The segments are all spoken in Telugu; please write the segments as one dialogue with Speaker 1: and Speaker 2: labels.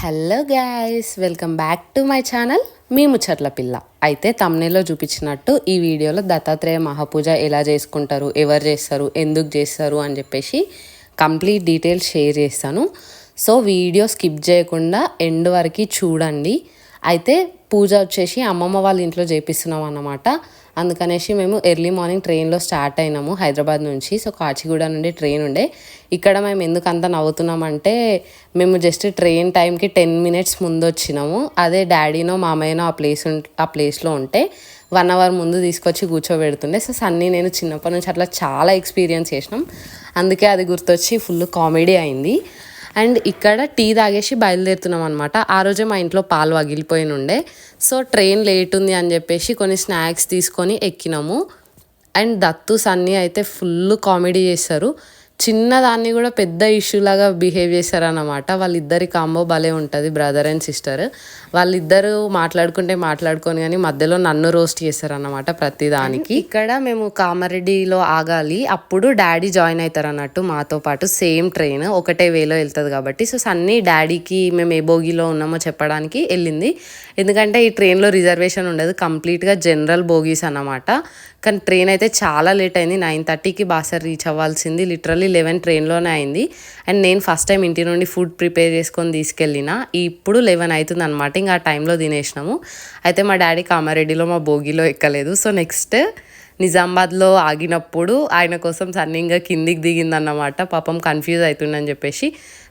Speaker 1: Hello guys welcome back to my channel మీ ముచ్చట్ల పిల్ల. అయితే తమ్నేలో చూపించినట్టు ఈ వీడియోలో దత్తాత్రేయ మహాపూజ ఎలా చేసుకుంటారు ఎవరు చేస్తారు ఎందుకు చేస్తారు అని చెప్పేసి కంప్లీట్ డీటెయిల్స్ షేర్ చేస్తాను. సో వీడియో స్కిప్ చేయకుండా ఎండ్ వరకు చూడండి. అయితే పూజ వచ్చేసి అమ్మమ్మ వాళ్ళ ఇంట్లో చేపిస్తున్నాం అన్నమాట. అందుకనేసి మేము ఎర్లీ మార్నింగ్ ట్రైన్లో స్టార్ట్ అయినాము హైదరాబాద్ నుంచి. సో కాచిగూడ నుండి ట్రైన్ ఉండే. ఇక్కడ మేము ఎందుకు అంత నవ్వుతున్నామంటే మేము జస్ట్ ట్రైన్ టైంకి టెన్ మినిట్స్ ముందు వచ్చినాము అదే డాడీనో మామయ్యనో ఆ ప్లేస్ ఆ ప్లేస్లో ఉంటే వన్ అవర్ ముందు తీసుకొచ్చి కూర్చోబెడుతుండే. సో సన్నీ నేను చిన్నప్పటి నుంచి అట్లా చాలా ఎక్స్పీరియన్స్ చేసినాం. అందుకే అది గుర్తొచ్చి ఫుల్ కామెడీ అయింది. అండ్ ఇక్కడ టీ తాగేసి బయలుదేరుతున్నాం అనమాట ఆ రోజే మా ఇంట్లో పాలు వగిలిపోయి ఉండే సో ట్రైన్ లేట్ ఉంది అని చెప్పేసి కొన్ని స్నాక్స్ తీసుకొని ఎక్కినాము. అండ్ దత్తు సన్నీ అయితే ఫుల్ కామెడీ చేస్తారు చిన్నదాన్ని కూడా పెద్ద ఇష్యూ లాగా బిహేవ్ చేశారన్నమాట. వాళ్ళిద్దరి కాంబో భలే ఉంటుంది బ్రదర్ అండ్ సిస్టర్ వాళ్ళిద్దరు మాట్లాడుకుంటే మాట్లాడుకొని కానీ మధ్యలో నన్ను రోస్ట్ చేశారన్నమాట ప్రతి దానికి. ఇక్కడ మేము కామారెడ్డిలో ఆగాలి అప్పుడు డాడీ జాయిన్ అవుతారు అన్నట్టు మాతో పాటు సేమ్ ట్రైన్ ఒకటే వేలో వెళ్తుంది కాబట్టి. సో సన్నీ డాడీకి మేము ఏ బోగిలో ఉన్నామో చెప్పడానికి వెళ్ళింది. ఎందుకంటే ఈ ట్రైన్లో రిజర్వేషన్ ఉండదు కంప్లీట్గా జనరల్ బోగీస్ అన్నమాట. కానీ ట్రైన్ అయితే చాలా లేట్ అయింది నైన్ థర్టీకి బాసర్ రీచ్ అవ్వాల్సింది లిటరల్లీ లెవెన్ ట్రైన్లోనే అయింది. అండ్ నేను ఫస్ట్ టైం ఇంటి నుండి ఫుడ్ ప్రిపేర్ చేసుకొని తీసుకెళ్ళిన ఇప్పుడు లెవెన్ అవుతుంది అనమాట ఇంకా ఆ టైంలో తినేసినాము. అయితే మా డాడీ కామారెడ్డిలో మా భోగిలో ఎక్కలేదు. సో నెక్స్ట్ నిజామాబాద్లో ఆగినప్పుడు ఆయన కోసం సన్నింగా కిందికి దిగిందన్నమాట. పాపం కన్ఫ్యూజ్ అవుతుండని చెప్పేసి.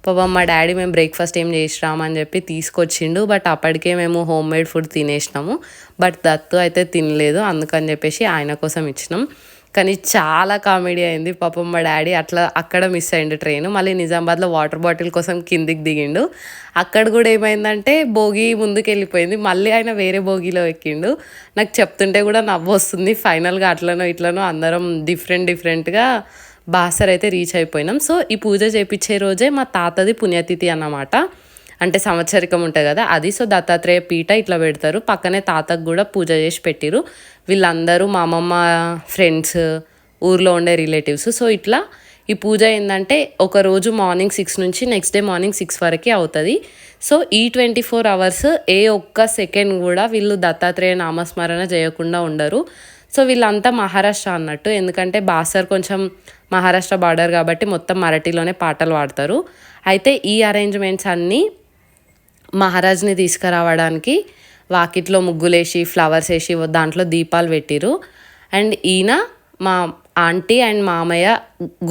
Speaker 1: పాపం మా డాడీ మేము బ్రేక్ఫాస్ట్ ఏం చేసినామని చెప్పి తీసుకొచ్చిండు. బట్ అప్పటికే మేము హోమ్ మేడ్ ఫుడ్ తినేసినాము. బట్ దత్తు అయితే తినలేదు. అందుకని చెప్పేసి ఆయన కోసం ఇచ్చినాం. కానీ చాలా కామెడీ అయింది. పాపం మా డాడీ అట్లా అక్కడ మిస్ అయ్యిండు ట్రైన్. మళ్ళీ నిజామాబాద్లో వాటర్ బాటిల్ కోసం కిందికి దిగిండు. అక్కడ కూడా ఏమైందంటే భోగి ముందుకు వెళ్ళిపోయింది మళ్ళీ ఆయన వేరే భోగిలో ఎక్కిండు. నాకు చెప్తుంటే కూడా నవ్వు వస్తుంది. ఫైనల్గా అట్లనో ఇట్లనో అందరం డిఫరెంట్ డిఫరెంట్గా బాసర్ అయితే రీచ్ అయిపోయినాం. సో ఈ పూజ చేపించే రోజే మా తాతది పుణ్యతిథి అన్నమాట. అంటే సంవత్సరికం ఉంటుంది కదా అది. సో దత్తాత్రేయ పీట ఇట్లా పెడతారు. పక్కనే తాతకు కూడా పూజ చేసి పెట్టిరు వీళ్ళందరూ మా అమ్మమ్మ ఫ్రెండ్స్ ఊర్లో ఉండే రిలేటివ్స్ సో ఇట్లా ఈ పూజ ఏంటంటే ఒకరోజు మార్నింగ్ సిక్స్ నుంచి నెక్స్ట్ డే మార్నింగ్ సిక్స్ వరకే అవుతుంది. సో ఈ ట్వంటీ ఫోర్ అవర్స్ ఏ ఒక్క సెకండ్ కూడా వీళ్ళు దత్తాత్రేయ నామస్మరణ చేయకుండా ఉండరు. సో వీళ్ళంతా మహారాష్ట్ర అన్నట్టు. ఎందుకంటే బాసర్ కొంచెం మహారాష్ట్ర బార్డర్ కాబట్టి మొత్తం మరాఠీలోనే పాటలు పాడతారు. అయితే ఈ అరేంజ్మెంట్స్ అన్నీ మహారాజ్ని తీసుకురావడానికి వాకిట్లో ముగ్గులేసి ఫ్లవర్స్ వేసి దాంట్లో దీపాలు పెట్టిరు. అండ్ ఈయన మా ఆంటీ అండ్ మామయ్య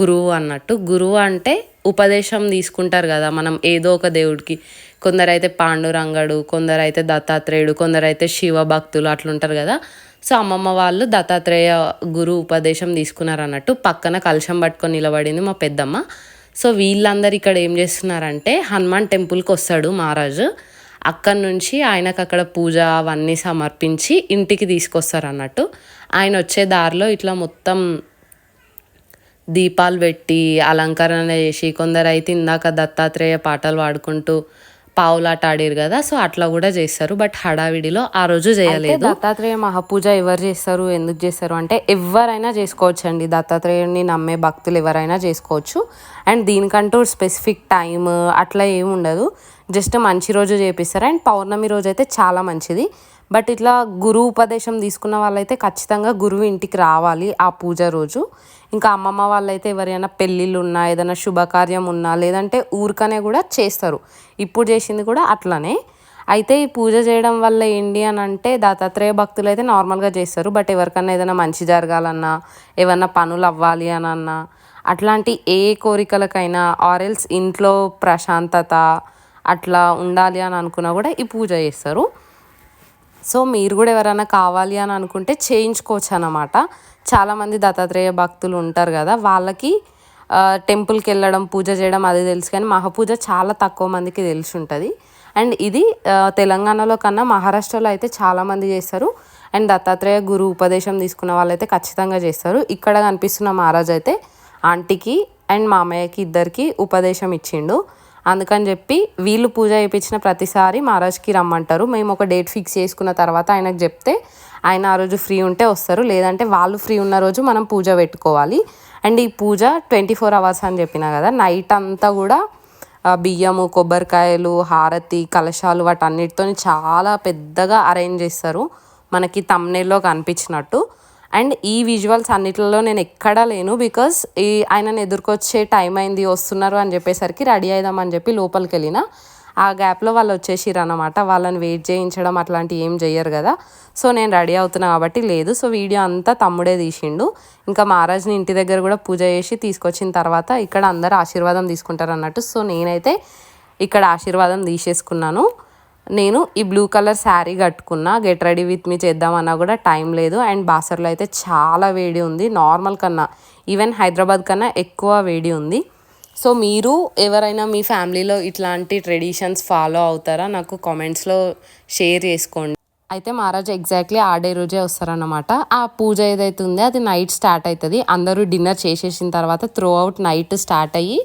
Speaker 1: గురువు అన్నట్టు. గురువు అంటే ఉపదేశం తీసుకుంటారు కదా మనం ఏదో ఒక దేవుడికి. కొందరైతే పాండురంగడు కొందరైతే దత్తాత్రేయుడు కొందరైతే శివ భక్తులు అట్లుంటారు కదా. సో అమ్మమ్మ వాళ్ళు దత్తాత్రేయ గురు ఉపదేశం తీసుకున్నారు అన్నట్టు పక్కన కలశం పట్టుకొని నిలబడింది మా పెద్దమ్మ. సో వీళ్ళందరూ ఇక్కడ ఏం చేస్తున్నారంటే హనుమాన్ టెంపుల్కి వస్తాడు మహారాజు. అక్కడి నుంచి ఆయనకు అక్కడ పూజ అవన్నీ సమర్పించి ఇంటికి తీసుకొస్తారు అన్నట్టు ఆయన వచ్చే దారిలో ఇట్లా మొత్తం దీపాలు పెట్టి అలంకరణ చేసి కొందరు అయితే ఇందాక దత్తాత్రేయ పాటలు పాడుకుంటూ పావులాట ఆడారు కదా సో అట్లా కూడా చేస్తారు. బట్ హడావిడిలో ఆ రోజు చేయలేదు. దత్తాత్రేయ మహాపూజ ఎవరు చేస్తారు ఎందుకు చేస్తారు? అంటే ఎవరైనా చేసుకోవచ్చు అండి దత్తాత్రేయుని నమ్మే భక్తులు ఎవరైనా చేసుకోవచ్చు. అండ్ దీనికంటూ స్పెసిఫిక్ టైం అట్లా ఏమి ఉండదు. జస్ట్ మంచి రోజు చేపిస్తారు. అండ్ పౌర్ణమి రోజు అయితే చాలా మంచిది. బట్ ఇట్లా గురువు ఉపదేశం తీసుకున్న వాళ్ళైతే ఖచ్చితంగా గురువు ఇంటికి రావాలి ఆ పూజ రోజు. ఇంకా అమ్మమ్మ వాళ్ళైతే ఎవరైనా పెళ్ళిళ్ళు ఉన్నా ఏదైనా శుభకార్యం ఉన్నా లేదంటే ఊరికనే కూడా చేస్తారు. ఇప్పుడు చేసింది కూడా అట్లనే. అయితే ఈ పూజ చేయడం వల్ల ఏంటి అని అంటే దత్తాత్రేయ భక్తులు అయితే నార్మల్గా చేస్తారు. బట్ ఎవరికన్నా ఏదైనా మంచి జరగాలన్నా ఏమన్నా పనులు అవ్వాలి అని అన్నా అట్లాంటి ఏ కోరికలకైనా ఆరెల్స్ ఇంట్లో ప్రశాంతత అట్లా ఉండాలి అని అనుకున్నా కూడా ఈ పూజ చేస్తారు. సో మీరు కూడా ఎవరైనా కావాలి అని అనుకుంటే చేయించుకోవచ్చు అనమాట చాలామంది దత్తాత్రేయ భక్తులు ఉంటారు కదా వాళ్ళకి టెంపుల్కి వెళ్ళడం పూజ చేయడం అది తెలుసు కానీ మహాపూజ చాలా తక్కువ మందికి తెలిసి ఉంటుంది అండ్ ఇది తెలంగాణలో కన్నా మహారాష్ట్రలో అయితే చాలామంది చేస్తారు. అండ్ దత్తాత్రేయ గురు ఉపదేశం తీసుకున్న వాళ్ళైతే ఖచ్చితంగా చేస్తారు. ఇక్కడ కనిపిస్తున్న మహారాజ్ అయితే ఆంటీకి అండ్ మామయ్యకి ఇద్దరికి ఉపదేశం ఇచ్చిండు. అందుకని చెప్పి వీళ్ళు పూజ చేయించిన ప్రతిసారి మహారాజ్కి రమ్మంటారు. మేము ఒక డేట్ ఫిక్స్ చేసుకున్న తర్వాత ఆయనకు చెప్తే ఆయన ఆ రోజు ఫ్రీ ఉంటే వస్తారు. లేదంటే వాళ్ళు ఫ్రీ ఉన్న రోజు మనం పూజ పెట్టుకోవాలి. అండ్ ఈ పూజ ట్వంటీ ఫోర్ అవర్స్ అని చెప్పిన కదా నైట్ అంతా కూడా బియ్యము కొబ్బరికాయలు హారతి కలశాలు వాటన్నిటితో చాలా పెద్దగా అరేంజ్ చేస్తారు. మనకి తమ్నేల్లో కనిపించినట్టు. అండ్ ఈ విజువల్స్ అన్నిటిలో నేను ఎక్కడా లేను బికాస్ ఈ ఆయనను ఎదుర్కొచ్చే టైం అయింది వస్తున్నారు అని చెప్పేసరికి రెడీ అయిదామని చెప్పి లోపలికి వెళ్ళిన. ఆ గ్యాప్లో వాళ్ళు వచ్చేసిర్రు అనమాట వాళ్ళని వెయిట్ చేయించడం అట్లాంటివి ఏం చెయ్యరు కదా. సో నేను రెడీ అవుతున్నా కాబట్టి లేదు. సో వీడియో అంతా తమ్ముడే తీసిండు. ఇంకా మహారాజ్ని ఇంటి దగ్గర కూడా పూజ చేసి తీసుకొచ్చిన తర్వాత ఇక్కడ అందరు ఆశీర్వాదం తీసుకుంటారు అన్నట్టు సో నేనైతే ఇక్కడ ఆశీర్వాదం తీసేసుకున్నాను. నేను ఈ బ్లూ కలర్ శారీ కట్టుకున్నా గెట్ రెడీ విత్ మీ చేద్దామన్నా కూడా టైం లేదు. అండ్ బాసర్లో అయితే చాలా వేడి ఉంది. నార్మల్ కన్నా ఈవెన్ హైదరాబాద్ కన్నా ఎక్కువ వేడి ఉంది. సో మీరు ఎవరైనా మీ ఫ్యామిలీలో ఇట్లాంటి ట్రెడిషన్స్ ఫాలో అవుతారా? నాకు కామెంట్స్లో షేర్ చేసుకోండి. అయితే మహారాజ్ ఎగ్జాక్ట్లీ ఆ డే రోజే వస్తారన్నమాట. ఆ పూజ ఏదైతే ఉందో అది నైట్ స్టార్ట్ అవుతుంది అందరూ డిన్నర్ చేసేసిన తర్వాత త్రూ అవుట్ నైట్ స్టార్ట్ అయ్యి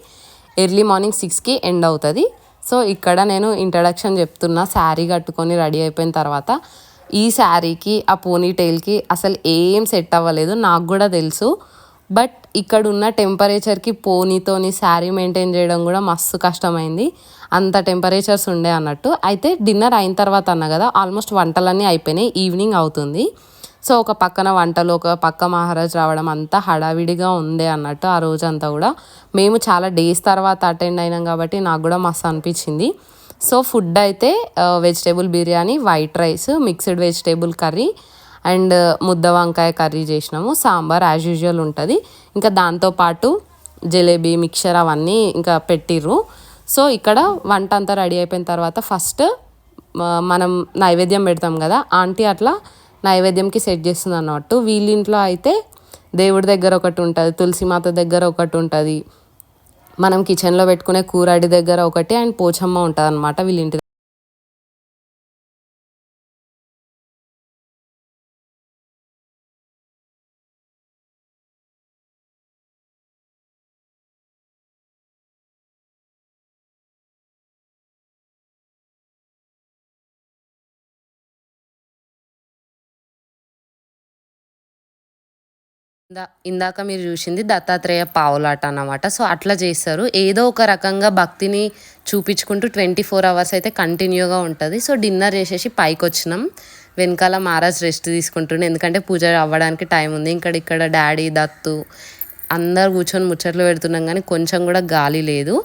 Speaker 1: ఎర్లీ మార్నింగ్ సిక్స్కి ఎండ్ అవుతుంది. సో ఇక్కడ నేను ఇంట్రడక్షన్ చెప్తున్నా శారీ కట్టుకొని రెడీ అయిపోయిన తర్వాత ఈ శారీకి ఆ పోనీ టైల్కి అసలు ఏం సెట్ అవ్వలేదు నాకు కూడా తెలుసు. బట్ ఇక్కడ ఉన్న టెంపరేచర్కి పోనీతోని శారీ మెయింటైన్ చేయడం కూడా మస్తు కష్టమైంది. అంత టెంపరేచర్స్ ఉండే అన్నట్టు. అయితే డిన్నర్ అయిన తర్వాత అన్న కదా ఆల్మోస్ట్ వంటలన్నీ అయిపోయినాయి ఈవినింగ్ అవుతుంది. సో ఒక పక్కన వంటలు ఒక పక్క మహారాజ్ రావడం అంతా హడావిడిగా ఉంది అన్నట్టు ఆ రోజంతా కూడా. మేము చాలా డేస్ తర్వాత అటెండ్ అయినాం కాబట్టి నాకు కూడా మస్తు అనిపించింది. సో ఫుడ్ అయితే vegetable biryani white rice mixed vegetable curry and ముద్ద వంకాయ కర్రీ చేసినాము. సాంబార్ యాజ్ యూజువల్ ఉంటుంది. ఇంకా దాంతోపాటు జిలేబీ మిక్చర్ అవన్నీ ఇంకా పెట్టిర్రు. సో ఇక్కడ వంట అంతా రెడీ అయిపోయిన తర్వాత ఫస్ట్ మనం నైవేద్యం పెడతాం కదా ఆంటీ అట్లా నైవేద్యంకి సెట్ చేస్తుంది అన్నట్టు. వీళ్ళింట్లో అయితే దేవుడి దగ్గర ఒకటి ఉంటుంది తులసిమాత దగ్గర ఒకటి ఉంటుంది. మనం కిచెన్లో పెట్టుకునే కూరడి దగ్గర ఒకటి అండ్ పోచమ్మ ఉంటుంది అనమాట వీళ్ళింటి ఇందాక మీరు చూసింది దత్తాత్రేయ పావులాట అన్నమాట. సో అట్లా చేస్తారు. ఏదో ఒక రకంగా భక్తిని చూపించుకుంటూ ట్వంటీ ఫోర్ అవర్స్ అయితే కంటిన్యూగా ఉంటుంది. సో డిన్నర్ చేసేసి పైకి వచ్చినాం వెనకాల మహారాజ్ రెస్ట్ తీసుకుంటుండే. ఎందుకంటే పూజ అవ్వడానికి టైం ఉంది. ఇక్కడ ఇక్కడ డాడీ దత్తు అందరు కూర్చొని ముచ్చట్లు పెడుతున్నాం కానీ కొంచెం కూడా గాలి లేదు.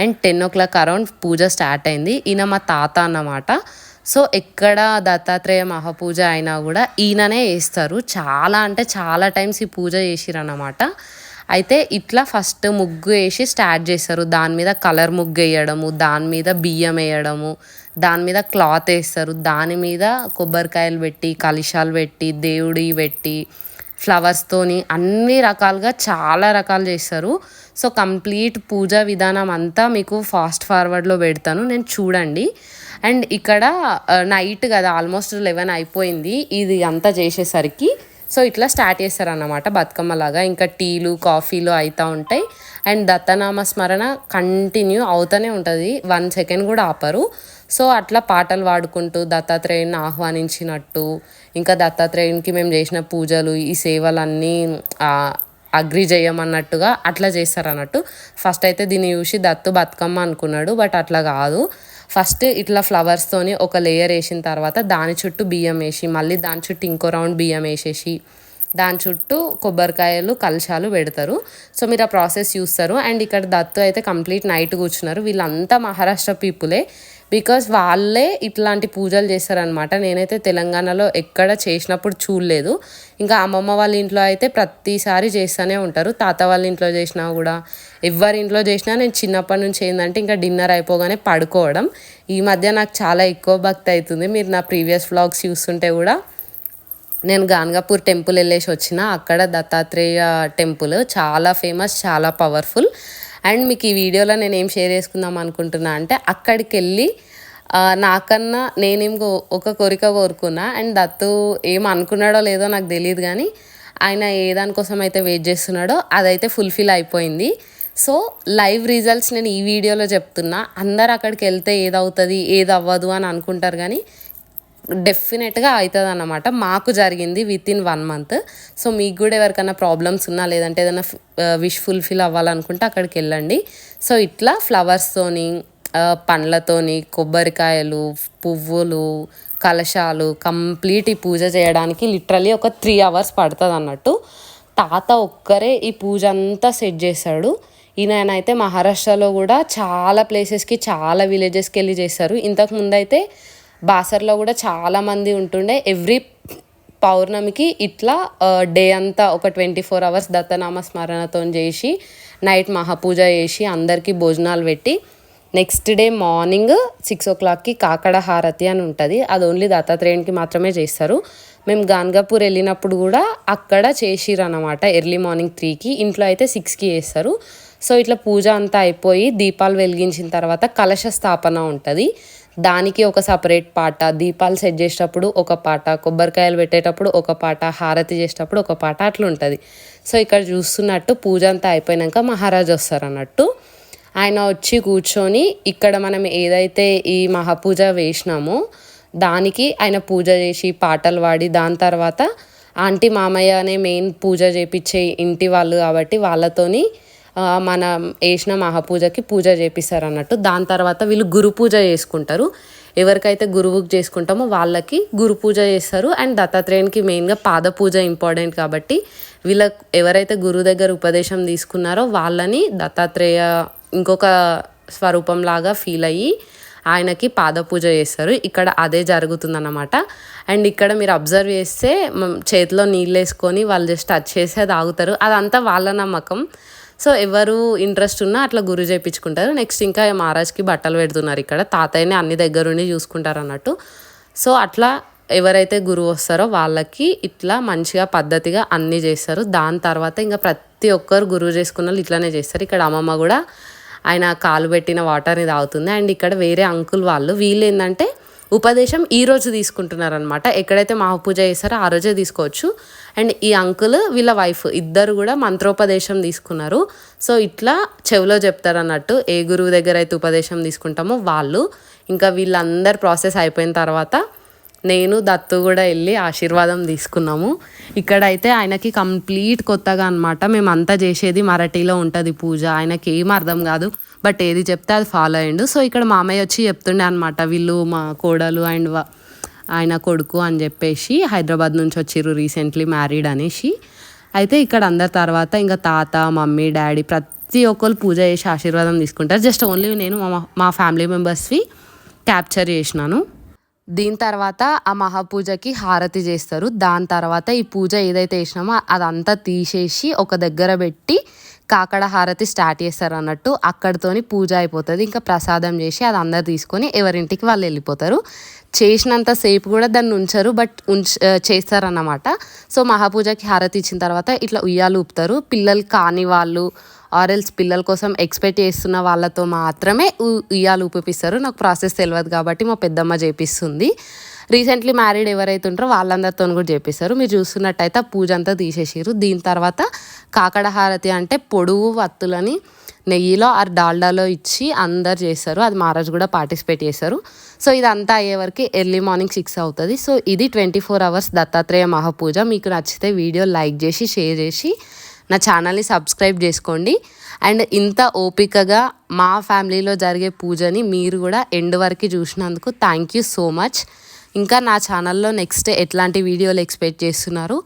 Speaker 1: And ten o'clock around puja start అయింది. ఈయన మా తాత అన్నమాట. సో ఎక్కడ దత్తాత్రేయ మహాపూజ అయినా కూడా ఈయననే వేస్తారు చాలా అంటే చాలా టైమ్స్ ఈ పూజ చేసిరన్నమాట. అయితే ఇట్లా ఫస్ట్ ముగ్గు వేసి స్టార్ట్ చేస్తారు. దాని మీద కలర్ ముగ్గు వేయడము దాని మీద బియ్యం వేయడము దాని మీద క్లాత్ వేస్తారు. దాని మీద కొబ్బరికాయలు పెట్టి కలిశాలు పెట్టి దేవుడి పెట్టి ఫ్లవర్స్తోని అన్ని రకాలుగా చాలా రకాలు చేస్తారు. సో కంప్లీట్ పూజా విధానం అంతా మీకు ఫాస్ట్ ఫార్వర్డ్లో పెడతాను. నేను చూడండి. అండ్ ఇక్కడ నైట్ కదా ఆల్మోస్ట్ లెవెన్ అయిపోయింది. ఇది అంతా చేసేసరికి సో ఇట్లా స్టార్ట్ చేస్తారన్నమాట బతుకమ్మ లాగా ఇంకా టీలు కాఫీలు అవుతూ ఉంటాయి. అండ్ దత్తనామ స్మరణ కంటిన్యూ అవుతూనే ఉంటుంది. వన్ సెకండ్ కూడా ఆపరు. సో అట్లా పాటలు పాడుకుంటూ దత్తాత్రేయుని ఆహ్వానించినట్టు ఇంకా దత్తాత్రేయునికి మేము చేసిన పూజలు ఈ సేవలన్నీ అగ్రి చేయమన్నట్టుగా అట్లా చేస్తారు అన్నట్టు ఫస్ట్ అయితే దీన్ని చూసి దత్తు బతుకమ్మ అనుకున్నాడు బట్ అట్లా కాదు. ఫస్ట్ ఇట్లా ఫ్లవర్స్తోని ఒక లేయర్ వేసిన తర్వాత దాని చుట్టూ బియ్యం వేసి మళ్ళీ దాని చుట్టూ ఇంకో రౌండ్ బియ్యం వేసేసి దాని చుట్టూ కొబ్బరికాయలు కలశాలు పెడతారు. సో మీరు ఆ ప్రాసెస్ చూస్తారు. అండ్ ఇక్కడ దత్తు అయితే కంప్లీట్ నైట్ కూర్చున్నారు. వీళ్ళంతా మహారాష్ట్ర పీపులే బికాస్ వాళ్ళే ఇట్లాంటి పూజలు చేస్తారనమాట నేనైతే తెలంగాణలో ఎక్కడ చేసినప్పుడు చూడలేదు. ఇంకా అమ్మమ్మ వాళ్ళ ఇంట్లో అయితే ప్రతిసారి చేస్తూనే ఉంటారు. తాత వాళ్ళ ఇంట్లో చేసినా కూడా ఎవరి ఇంట్లో చేసినా నేను చిన్నప్పటి నుంచి ఏంటంటే ఇంకా డిన్నర్ అయిపోగానే పడుకోవడం. ఈ మధ్య నాకు చాలా ఎక్కువ భక్తి అవుతుంది. మీరు నా ప్రీవియస్ వ్లాగ్స్ చూస్తుంటే కూడా నేను గాన్గాపూర్ టెంపుల్ వెళ్ళేసి వచ్చిన అక్కడ దత్తాత్రేయ టెంపుల్ చాలా ఫేమస్ చాలా పవర్ఫుల్. అండ్ మీకు ఈ వీడియోలో నేను ఏం షేర్ చేసుకుందాం అనుకుంటున్నా అంటే అక్కడికి వెళ్ళి నాకన్నా నేనేం ఒక కోరిక కోరుకున్నా అండ్ దత్తు ఏం అనుకున్నాడో లేదో నాకు తెలియదు కానీ ఆయన ఏ దానికోసం అయితే వెయిట్ చేస్తున్నాడో అదైతే ఫుల్ఫిల్ అయిపోయింది. సో లైవ్ రిజల్ట్స్ నేను ఈ వీడియోలో చెప్తున్నా. అందరు అక్కడికి వెళ్తే ఏదవుతుంది ఏది అవ్వదు అని అనుకుంటారు కానీ డెఫినెట్గా అవుతుంది అన్నమాట మాకు జరిగింది within one month. So మీకు కూడా ఎవరికైనా ప్రాబ్లమ్స్ ఉన్నా లేదంటే ఏదైనా విష్ ఫుల్ఫిల్ అవ్వాలనుకుంటే అక్కడికి వెళ్ళండి. సో ఇట్లా ఫ్లవర్స్తోని పండ్లతోని కొబ్బరికాయలు పువ్వులు కలశాలు కంప్లీట్ ఈ పూజ చేయడానికి లిటరలీ ఒక త్రీ అవర్స్ పడుతుంది అన్నట్టు. తాత ఒక్కరే ఈ పూజ అంతా సెట్ చేశాడు. ఈయన అయితే మహారాష్ట్రలో కూడా చాలా ప్లేసెస్కి చాలా విలేజెస్కి వెళ్ళి చేస్తారు ఇంతకు ముందు అయితే బాసర్లో కూడా చాలామంది ఉంటుండే. ఎవ్రీ పౌర్ణమికి ఇట్లా డే అంతా ఒక ట్వంటీ ఫోర్ అవర్స్ దత్తనామ స్మరణతో చేసి నైట్ మహాపూజ చేసి అందరికీ భోజనాలు పెట్టి నెక్స్ట్ డే మార్నింగ్ సిక్స్ ఓ క్లాక్కి కాకడ హారతి అని ఉంటుంది. అది ఓన్లీ దత్తాత్రేయునికి మాత్రమే చేస్తారు. మేము గాన్గాపూర్ వెళ్ళినప్పుడు కూడా అక్కడ చేసిరు అనమాట ఎర్లీ మార్నింగ్ త్రీకి ఇంట్లో అయితే సిక్స్కి చేస్తారు. సో ఇట్లా పూజ అంతా అయిపోయి దీపాలు వెలిగించిన తర్వాత కలశ స్థాపన ఉంటుంది. దానికి ఒక సపరేట్ పాట దీపాలు సెట్ చేసేటప్పుడు ఒక పాట కొబ్బరికాయలు పెట్టేటప్పుడు ఒక పాట హారతి చేసేటప్పుడు ఒక పాట అట్లా ఉంటుంది సో ఇక్కడ చూస్తున్నట్టు పూజ అంతా అయిపోయినాక మహారాజు వస్తారు అన్నట్టు ఆయన వచ్చి కూర్చొని ఇక్కడ మనం ఏదైతే ఈ మహాపూజ వేసినామో దానికి ఆయన పూజ చేసి పాటలు పాడి దాని తర్వాత ఆంటీ మామయ్య అనే మెయిన్ పూజ చేపించే ఇంటి వాళ్ళు కాబట్టి వాళ్ళతోని మన వేసిన మహాపూజకి పూజ చేపిస్తారు అన్నట్టు దాని తర్వాత వీళ్ళు గురు పూజ చేసుకుంటారు. ఎవరికైతే గురువుకి చేసుకుంటామో వాళ్ళకి గురు పూజ చేస్తారు. అండ్ దత్తాత్రేయునికి మెయిన్గా పాద పూజ ఇంపార్టెంట్ కాబట్టి వీళ్ళ ఎవరైతే గురువు దగ్గర ఉపదేశం తీసుకున్నారో వాళ్ళని దత్తాత్రేయ ఇంకొక స్వరూపంలాగా ఫీల్ అయ్యి ఆయనకి పాదపూజ చేస్తారు. ఇక్కడ అదే జరుగుతుందన్నమాట. అండ్ ఇక్కడ మీరు అబ్జర్వ్ చేస్తే చేతిలో నీళ్ళు వేసుకొని వాళ్ళు జస్ట్ టచ్ చేసి అది అదంతా వాళ్ళ నమ్మకం. సో ఎవరు ఇంట్రెస్ట్ ఉన్నా అట్లా గురు చేయించుకుంటారు. నెక్స్ట్ ఇంకా మహారాజ్కి బట్టలు పెడుతున్నారు ఇక్కడ. తాతయ్యని అన్ని దగ్గరుండి చూసుకుంటారు అన్నట్టు. సో అట్లా ఎవరైతే గురువు వస్తారో వాళ్ళకి ఇట్లా మంచిగా పద్ధతిగా అన్నీ చేస్తారు. దాని తర్వాత ఇంకా ప్రతి ఒక్కరు గురువు చేసుకున్న వాళ్ళు ఇట్లానే చేస్తారు. ఇక్కడ అమ్మమ్మ కూడా ఆయన కాలు పెట్టిన వాటర్ని తాగుతుంది. అండ్ ఇక్కడ వేరే అంకుల్ వాళ్ళు వీళ్ళు ఏంటంటే ఉపదేశం ఈ రోజు తీసుకుంటున్నారు అనమాట ఎక్కడైతే మహాపూజ చేస్తారో ఆ రోజే తీసుకోవచ్చు. అండ్ ఈ అంకుల్ వీళ్ళ వైఫ్ ఇద్దరు కూడా మంత్రోపదేశం తీసుకున్నారు. సో ఇట్లా చెవిలో చెప్తారు అన్నట్టు ఏ గురువు దగ్గర అయితే ఉపదేశం తీసుకుంటామో వాళ్ళు. ఇంకా వీళ్ళందరి ప్రాసెస్ అయిపోయిన తర్వాత నేను దత్తు కూడా వెళ్ళి ఆశీర్వాదం తీసుకున్నాము. ఇక్కడైతే ఆయనకి కంప్లీట్ కొత్తగా అనమాట మేమంతా చేసేది మరాఠీలో ఉంటుంది పూజ. ఆయనకి ఏం అర్థం కాదు. బట్ ఏది చెప్తే అది ఫాలో అయ్యిండు. సో ఇక్కడ మామయ్య వచ్చి చెప్తుండే అనమాట వీళ్ళు మా కోడలు అండ్ ఆయన కొడుకు అని చెప్పేసి హైదరాబాద్ నుంచి వచ్చిర్రు రీసెంట్లీ మ్యారీడ్ అనేసి. అయితే ఇక్కడ అందరి తర్వాత ఇంకా తాత మమ్మీ డాడీ ప్రతి ఒక్కరు పూజ చేసి ఆశీర్వాదం తీసుకుంటారు. జస్ట్ ఓన్లీ నేను మా ఫ్యామిలీ మెంబర్స్వి క్యాప్చర్ చేసినాను. దీని తర్వాత ఆ మహాపూజకి హారతి చేస్తారు. దాని తర్వాత ఈ పూజ ఏదైతే వేసినామో అదంతా తీసేసి ఒక దగ్గర పెట్టి కాకడ హారతి స్టార్ట్ చేస్తారు అన్నట్టు. అక్కడితోని పూజ అయిపోతుంది. ఇంకా ప్రసాదం చేసి అది అందరు తీసుకొని ఎవరింటికి వాళ్ళు వెళ్ళిపోతారు. చేసినంత సేపు కూడా దాన్ని ఉంచరు బట్ ఉంచ చేస్తారన్నమాట. సో మహాపూజకి హారతి ఇచ్చిన తర్వాత ఇట్లా ఉయ్యాలు ఊపుతారు. పిల్లలు కాని వాళ్ళు ఆర్ఎల్స్ పిల్లల కోసం ఎక్స్పెక్ట్ చేస్తున్న వాళ్ళతో మాత్రమే ఉయ్యాలు ఉపిస్తారు నాకు ప్రాసెస్ తెలియదు కాబట్టి మా పెద్దమ్మ చేపిస్తుంది. రీసెంట్లీ మ్యారీడ్ ఎవరైతే ఉంటారో వాళ్ళందరితో కూడా చేపిస్తారు. మీరు చూస్తున్నట్టయితే పూజ అంతా తీసేసారు దీని తర్వాత కాకడ హారతి అంటే పొడువు వత్తులని నెయ్యిలో ఆర్ డాల్డాలో ఇచ్చి అందరు చేస్తారు. అది మహారాజ్ కూడా పార్టిసిపేట్ చేస్తారు. సో ఇదంతా అయ్యే వరకు ఎర్లీ మార్నింగ్ సిక్స్ అవుతుంది. సో ఇది ట్వంటీ ఫోర్ అవర్స్ దత్తాత్రేయ మహాపూజ. మీకు నచ్చితే వీడియో లైక్ చేసి షేర్ చేసి నా ఛానల్ని సబ్స్క్రైబ్ చేసుకోండి. అండ్ ఇంత ఓపికగా మా ఫ్యామిలీలో జరిగే పూజని మీరు కూడా ఎండ్ వరకు చూసినందుకు థ్యాంక్ యూ సో మచ్ ఇంకా నా ఛానల్లో నెక్స్ట్ ఎట్లాంటి వీడియోలు ఎక్స్పెక్ట్ చేస్తున్నారు?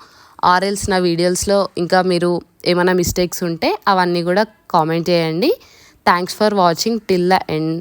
Speaker 1: ఆర్ఎల్స్ నా వీడియోస్లో ఇంకా మీరు ఏమైనా మిస్టేక్స్ ఉంటే అవన్నీ కూడా కామెంట్ చేయండి. Thanks for watching till the end